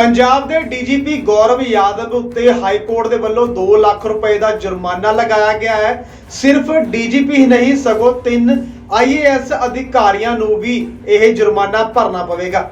ਪੰਜਾਬ ਦੇ ਡੀਜੀਪੀ ਗੌਰਵ ਯਾਦਵ ਉੱਤੇ high court ਦੇ ਵੱਲੋਂ 2 ਲੱਖ ਰੁਪਏ ਦਾ ਜੁਰਮਾਨਾ ਲਗਾਇਆ ਗਿਆ ਹੈ। ਸਿਰਫ ਡੀਜੀਪੀ ਹੀ ਨਹੀਂ, ਸਗੋਂ ਤਿੰਨ ਆਈਏਐਸ ਅਧਿਕਾਰੀਆਂ ਨੂੰ ਵੀ ਇਹ ਜੁਰਮਾਨਾ ਭਰਨਾ ਪਵੇਗਾ।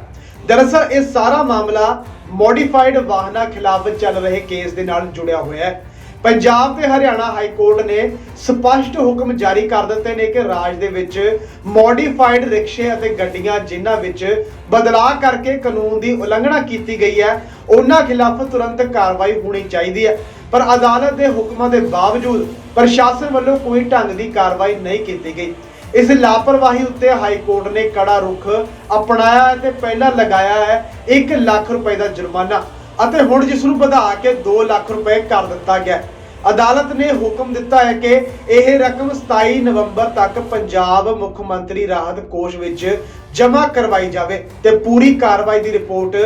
ਦਰਅਸਲ ਇਹ ਸਾਰਾ ਮਾਮਲਾ ਮੋਡੀਫਾਈਡ ਵਾਹਨਾਂ ਖਿਲਾਫ ਚੱਲ ਰਹੇ ਕੇਸ ਦੇ ਨਾਲ ਜੁੜਿਆ ਹੋਇਆ ਹੈ। ਪੰਜਾਬ ਤੇ ਹਰਿਆਣਾ ਹਾਈ ਕੋਰਟ ਨੇ ਸਪਸ਼ਟ ਹੁਕਮ ਜਾਰੀ ਕਰ ਦਿੱਤੇ ਨੇ ਕਿ ਰਾਜ ਦੇ ਵਿੱਚ ਮੋਡੀਫਾਈਡ ਰਿਕਸ਼ੇ ਅਤੇ ਗੱਡੀਆਂ ਜਿਨ੍ਹਾਂ ਵਿੱਚ ਬਦਲਾਅ ਕਰਕੇ ਕਾਨੂੰਨ ਦੀ ਉਲੰਘਣਾ ਕੀਤੀ ਗਈ ਹੈ, ਉਹਨਾਂ ਖਿਲਾਫ ਤੁਰੰਤ ਕਾਰਵਾਈ ਹੋਣੀ ਚਾਹੀਦੀ ਹੈ। ਪਰ ਅਦਾਲਤ ਦੇ ਹੁਕਮਾਂ ਦੇ ਬਾਵਜੂਦ ਪ੍ਰਸ਼ਾਸਨ ਵੱਲੋਂ ਕੋਈ ਢੰਗ ਦੀ ਕਾਰਵਾਈ ਨਹੀਂ ਕੀਤੀ ਗਈ। ਇਸ ਲਾਪਰਵਾਹੀ ਉੱਤੇ ਹਾਈ ਕੋਰਟ ਨੇ ਕੜਾ ਰੁਖ ਅਪਣਾਇਆ ਹੈ ਤੇ ਪਹਿਲਾਂ ਲਗਾਇਆ ਹੈ 1 ਲੱਖ ਰੁਪਏ ਦਾ ਜੁਰਮਾਨਾ। ਅਤੇ ਹੁਣ ਜਿਸ ਨੂੰ ਵਧਾ ਕੇ 2 ਲੱਖ ਰੁਪਏ ਕਰ ਦਿੱਤਾ ਗਿਆ ਅਦਾਲਤ ਨੇ ਹੁਕਮ ਦਿੱਤਾ ਹੈ ਕਿ ਇਹ ਰਕਮ 27 ਨਵੰਬਰ ਤੱਕ ਪੰਜਾਬ ਮੁੱਖ ਮੰਤਰੀ ਰਾਹਤ ਕੋਸ਼ ਵਿੱਚ ਜਮ੍ਹਾਂ ਕਰਵਾਈ ਜਾਵੇ ਤੇ ਪੂਰੀ ਕਾਰਵਾਈ ਦੀ ਰਿਪੋਰਟ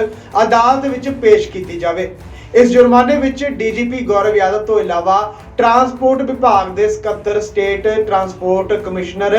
ਅਦਾਲਤ ਵਿੱਚ ਪੇਸ਼ ਕੀਤੀ ਜਾਵੇ। ਇਸ ਜੁਰਮਾਨੇ ਵਿੱਚ ਡੀਜੀਪੀ ਗੌਰਵ ਯਾਦਵ ਤੋਂ ਇਲਾਵਾ ਟਰਾਂਸਪੋਰਟ ਵਿਭਾਗ ਦੇ ਸਕੱਤਰ, ਸਟੇਟ ਟਰਾਂਸਪੋਰਟ ਕਮਿਸ਼ਨਰ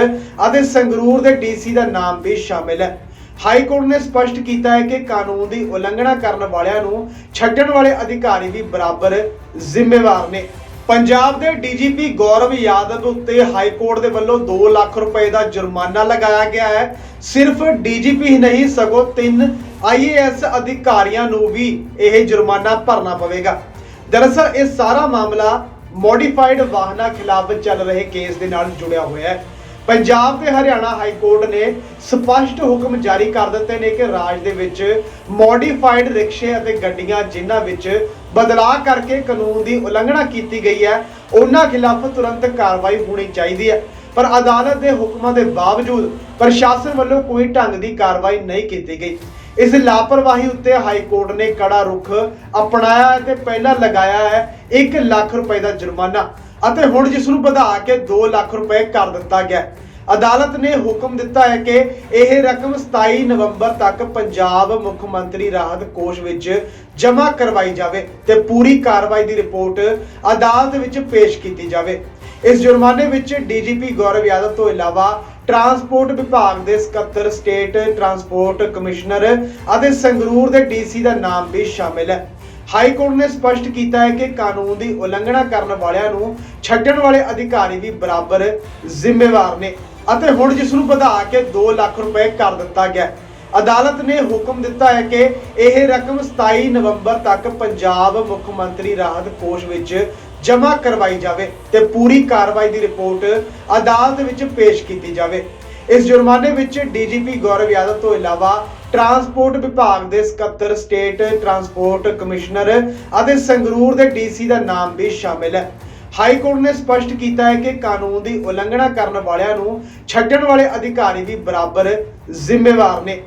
ਅਤੇ ਸੰਗਰੂਰ ਦੇ ਡੀਸੀ ਦਾ ਨਾਮ ਵੀ ਸ਼ਾਮਿਲ ਹੈ। ਹਾਈ ਕੋਰਟ ਨੇ ਸਪਸ਼ਟ ਕੀਤਾ ਹੈ ਕਿ ਕਾਨੂੰਨ ਦੀ ਉਲੰਘਣਾ ਕਰਨ ਵਾਲਿਆਂ ਨੂੰ ਛੱਡਣ ਵਾਲੇ ਅਧਿਕਾਰੀ ਵੀ ਬਰਾਬਰ ਜ਼ਿੰਮੇਵਾਰ ਨੇ। ਪੰਜਾਬ ਦੇ ਡੀਜੀਪੀ ਗੌਰਵ ਯਾਦਵ ਉੱਤੇ ਹਾਈ ਕੋਰਟ ਦੇ ਵੱਲੋਂ 2 ਲੱਖ ਰੁਪਏ ਦਾ ਜੁਰਮਾਨਾ ਲਗਾਇਆ ਗਿਆ ਹੈ। ਸਿਰਫ ਡੀਜੀਪੀ ਹੀ ਨਹੀਂ, ਸਗੋਂ ਤਿੰਨ ਆਈਏਐਸ ਅਧਿਕਾਰੀਆਂ ਨੂੰ ਵੀ ਇਹ ਜੁਰਮਾਨਾ ਭਰਨਾ ਪਵੇਗਾ। ਦਰਅਸਲ, ਇਹ ਸਾਰਾ ਮਾਮਲਾ ਮੋਡੀਫਾਈਡ ਵਾਹਨਾਂ ਖਿਲਾਫ ਚੱਲ ਰਹੇ ਕੇਸ ਦੇ ਨਾਲ ਜੁੜਿਆ ਹੋਇਆ ਹੈ। ਪੰਜਾਬ ਤੇ ਹਰਿਆਣਾ ਹਾਈ ਕੋਰਟ ਨੇ ਸਪਸ਼ਟ ਹੁਕਮ ਜਾਰੀ ਕਰ ਦਿੱਤੇ ਨੇ ਕਿ ਰਾਜ ਦੇ ਵਿੱਚ ਮੋਡੀਫਾਈਡ ਰਿਕਸ਼ੇ ਅਤੇ ਗੱਡੀਆਂ ਜਿਨ੍ਹਾਂ ਵਿੱਚ ਬਦਲਾਅ ਕਰਕੇ ਕਾਨੂੰਨ ਦੀ ਉਲੰਘਣਾ ਕੀਤੀ ਗਈ ਹੈ, ਉਹਨਾਂ ਖਿਲਾਫ ਤੁਰੰਤ ਕਾਰਵਾਈ ਹੋਣੀ ਚਾਹੀਦੀ ਹੈ। ਪਰ ਅਦਾਲਤ ਦੇ ਹੁਕਮਾਂ ਦੇ ਬਾਵਜੂਦ ਪ੍ਰਸ਼ਾਸਨ ਵੱਲੋਂ ਕੋਈ ਢੰਗ ਦੀ ਕਾਰਵਾਈ ਨਹੀਂ ਕੀਤੀ ਗਈ। ਇਸ ਲਾਪਰਵਾਹੀ ਉੱਤੇ ਹਾਈ ਕੋਰਟ ਨੇ ਕੜਾ ਰੁਖ ਅਪਣਾਇਆ ਹੈ ਤੇ ਪਹਿਲਾਂ ਲਗਾਇਆ ਹੈ 1 ਲੱਖ ਰੁਪਏ ਦਾ ਜੁਰਮਾਨਾ। ਅਤੇ ਹੁਣ ਜਿਸ ਨੂੰ ਵਧਾ ਕੇ 2 ਲੱਖ ਰੁਪਏ ਕਰ ਦਿੱਤਾ ਗਿਆ ਅਦਾਲਤ ਨੇ ਹੁਕਮ ਦਿੱਤਾ ਹੈ ਕਿ ਇਹ ਰਕਮ 27 ਨਵੰਬਰ ਤੱਕ ਪੰਜਾਬ ਮੁੱਖ ਮੰਤਰੀ ਰਾਹਤ ਕੋਸ਼ ਵਿੱਚ ਜਮ੍ਹਾਂ ਕਰਵਾਈ ਜਾਵੇ ਤੇ ਪੂਰੀ ਕਾਰਵਾਈ ਦੀ ਰਿਪੋਰਟ ਅਦਾਲਤ ਵਿੱਚ ਪੇਸ਼ ਕੀਤੀ ਜਾਵੇ। ਇਸ ਜੁਰਮਾਨੇ ਵਿੱਚ ਡੀਜੀਪੀ ਗੌਰਵ ਯਾਦਵ ਤੋਂ ਇਲਾਵਾ ਟਰਾਂਸਪੋਰਟ ਵਿਭਾਗ ਦੇ ਸਕੱਤਰ, ਸਟੇਟ ਟਰਾਂਸਪੋਰਟ ਕਮਿਸ਼ਨਰ ਅਤੇ ਸੰਗਰੂਰ ਦੇ ਡੀਸੀ ਦਾ ਨਾਮ ਵੀ ਸ਼ਾਮਿਲ ਹੈ। ਹਾਈ ਕੋਰਟ ਨੇ ਸਪਸ਼ਟ ਕੀਤਾ ਹੈ ਕਿ ਕਾਨੂੰਨ ਦੀ ਉਲੰਘਣਾ ਕਰਨ ਵਾਲਿਆਂ ਨੂੰ ਛੱਡਣ ਵਾਲੇ ਅਧਿਕਾਰੀ ਵੀ ਬਰਾਬਰ ਜ਼ਿੰਮੇਵਾਰ ਨੇ ਅਤੇ ਹੁਣ ਜਿਸ ਨੂੰ ਵਧਾ ਕੇ 2 ਲੱਖ ਰੁਪਏ ਕਰ ਦਿੱਤਾ ਗਿਆ ਅਦਾਲਤ ਨੇ ਹੁਕਮ ਦਿੱਤਾ ਹੈ ਕਿ ਇਹ ਰਕਮ 27 ਨਵੰਬਰ ਤੱਕ ਪੰਜਾਬ ਮੁੱਖ ਮੰਤਰੀ ਰਾਹਤ ਕੋਸ਼ ਵਿੱਚ ਜਮ੍ਹਾਂ ਕਰਵਾਈ ਜਾਵੇ ਤੇ ਪੂਰੀ ਕਾਰਵਾਈ ਦੀ ਰਿਪੋਰਟ ਅਦਾਲਤ ਵਿੱਚ ਪੇਸ਼ ਕੀਤੀ ਜਾਵੇ। ਇਸ ਜੁਰਮਾਨੇ ਵਿੱਚ ਡੀਜੀਪੀ ਗੌਰਵ ਯਾਦਵ ਤੋਂ ਇਲਾਵਾ ਟਰਾਂਸਪੋਰਟ ਵਿਭਾਗ ਦੇ ਸਕੱਤਰ, ਸਟੇਟ ਟਰਾਂਸਪੋਰਟ ਕਮਿਸ਼ਨਰ ਅਤੇ ਸੰਗਰੂਰ ਦੇ ਡੀਸੀ ਦਾ ਨਾਮ ਵੀ ਸ਼ਾਮਿਲ ਹੈ। ਹਾਈ ਕੋਰਟ ਨੇ ਸਪਸ਼ਟ ਕੀਤਾ ਹੈ ਕਿ ਕਾਨੂੰਨ ਦੀ ਉਲੰਘਣਾ ਕਰਨ ਵਾਲਿਆਂ ਨੂੰ ਛੱਡਣ ਵਾਲੇ ਅਧਿਕਾਰੀ ਵੀ ਬਰਾਬਰ ਜ਼ਿੰਮੇਵਾਰ ਨੇ।